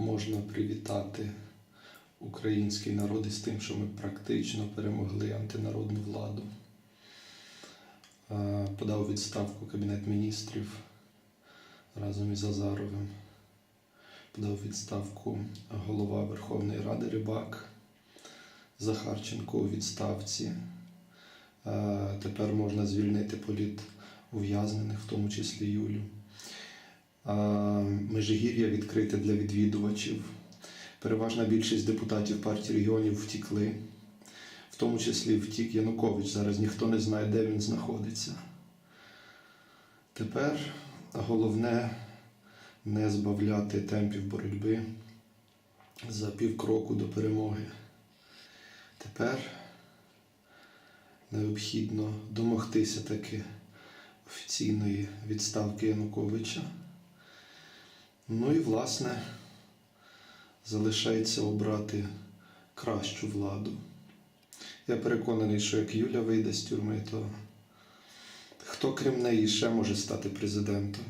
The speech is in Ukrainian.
можна привітати український народ із тим, що ми практично перемогли антинародну владу. Е, Подав відставку Кабінет міністрів разом із Азаровим. Подав відставку голова Верховної Ради Рибак. Захарченко у відставці. Е, Тепер можна звільнити політ ув'язнених, в тому числі Юлю. Межигір'я відкрите для відвідувачів. Переважна більшість депутатів партії регіонів втікли, в тому числі втік Янукович. Зараз ніхто не знає, де він знаходиться. Тепер головне не збавляти темпів боротьби за півкроку до перемоги. Тепер необхідно домогтися таки офіційної відставки Януковича. Ну і, власне, залишається обрати кращу владу. Я переконаний, що як Юля вийде з тюрми, то хто крім неї ще може стати президентом?